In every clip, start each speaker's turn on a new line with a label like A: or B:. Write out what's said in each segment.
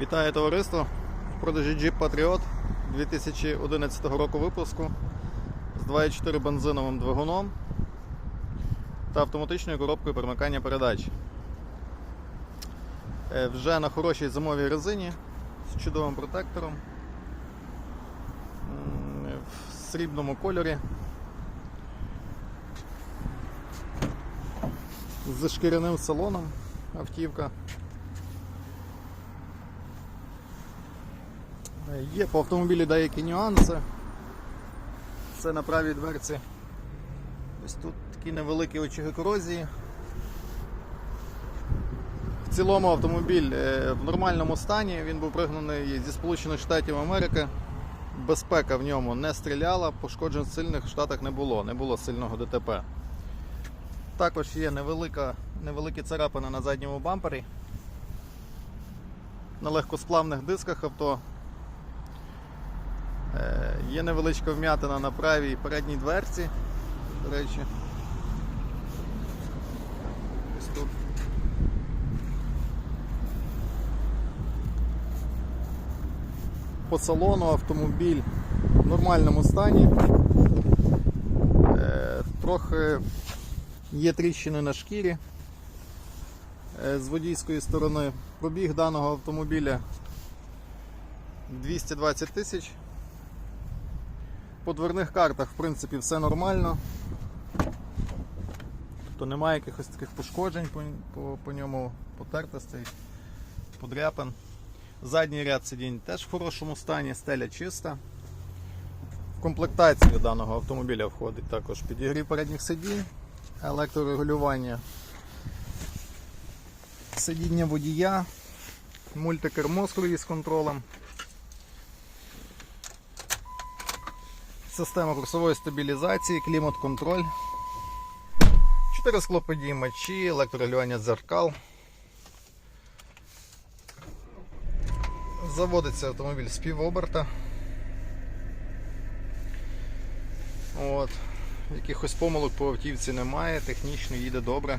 A: Вітаю товариство! В продажі Jeep Patriot 2011 року випуску з 2.4 бензиновим двигуном та автоматичною коробкою перемикання передач. Е, Вже на хорошій зимовій резині з чудовим протектором в срібному кольорі. З шкіряним салоном автівка. Є по автомобілі деякі нюанси. Це на правій дверці. Ось тут такі невеликі очаги корозії. В цілому автомобіль е, в нормальному стані, він був пригнаний зі Сполучених Штатів Америки. Безпека в ньому не стріляла, пошкоджень сильних в Штатах не було, не було сильного ДТП. Також є невелика, невеликі царапини на задньому бампері. На легкосплавних дисках авто Е, Є невеличка вм'ятина на правій передній дверці, до речі. Ось тут. По салону автомобіль в нормальному стані. Е, Трохи є тріщини на шкірі е, з водійської сторони. Пробіг даного автомобіля 220 тисяч. По дверних картах, в принципі, все нормально. Тобто немає якихось таких пошкоджень по, по, по ньому, потертостей, подряпин. Задній ряд сидінь теж в хорошому стані, стеля чиста. В комплектацію даного автомобіля входить також підігрів передніх сидінь, електрорегулювання сидіння водія, мультикермо з круїз контролем. Система курсової стабілізації, клімат-контроль, 4 склоподіймачі, електрорегулювання дзеркал. Заводиться автомобіль з півоберта. От. Якихось помилок по автівці немає, технічно їде добре.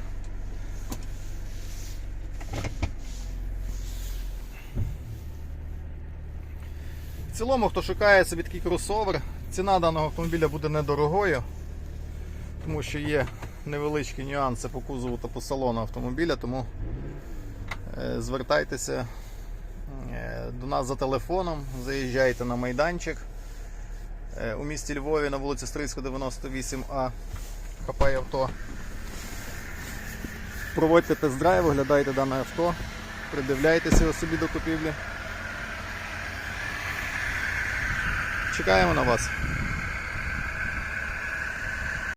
A: В цілому, хто шукає собі такий кросовер, ціна даного автомобіля буде недорогою, тому що є невеличкі нюанси по кузову та по салону автомобіля, тому е, звертайтеся е, до нас за телефоном, заїжджайте на майданчик е, у місті Львові на вулиці Стрийська, 98А. Хапай авто. Проводьте тест-драйв, оглядайте дане авто, придивляйтеся собі до купівлі. Чекаємо на вас.